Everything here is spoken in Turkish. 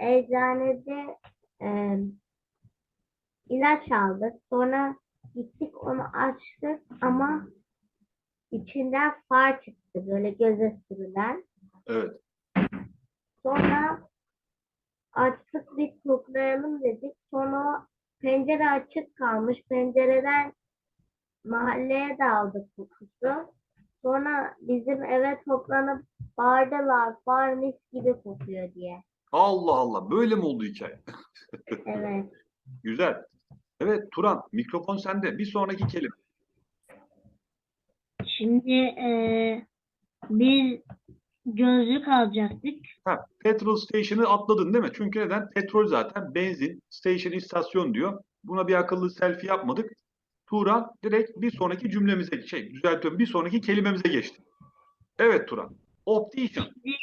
eczanede e, ilaç aldık. Sonra gittik onu açtık ama içinden far çıktı böyle göze sürülen. Evet. Sonra açtık bir koklayalım dedik. Sonra pencere açık kalmış. Pencereden mahalleye de aldık kokusu. Sonra bizim eve toplanıp bağırdılar. Far mis gibi kokuyor diye. Allah Allah. Böyle mi oldu hikaye? Evet. Güzel. Evet Turan mikrofon sende. Bir sonraki kelime. Şimdi eee bir gözlük alacaktık. Ha, petrol station'ı atladın değil mi? Çünkü neden? Petrol zaten benzin, station istasyon diyor. Buna bir akıllı selfie yapmadık. Turan direkt bir sonraki cümlemize şey düzeltiyorum. Bir sonraki kelimemize geçti. Evet Turan. Optician. Biz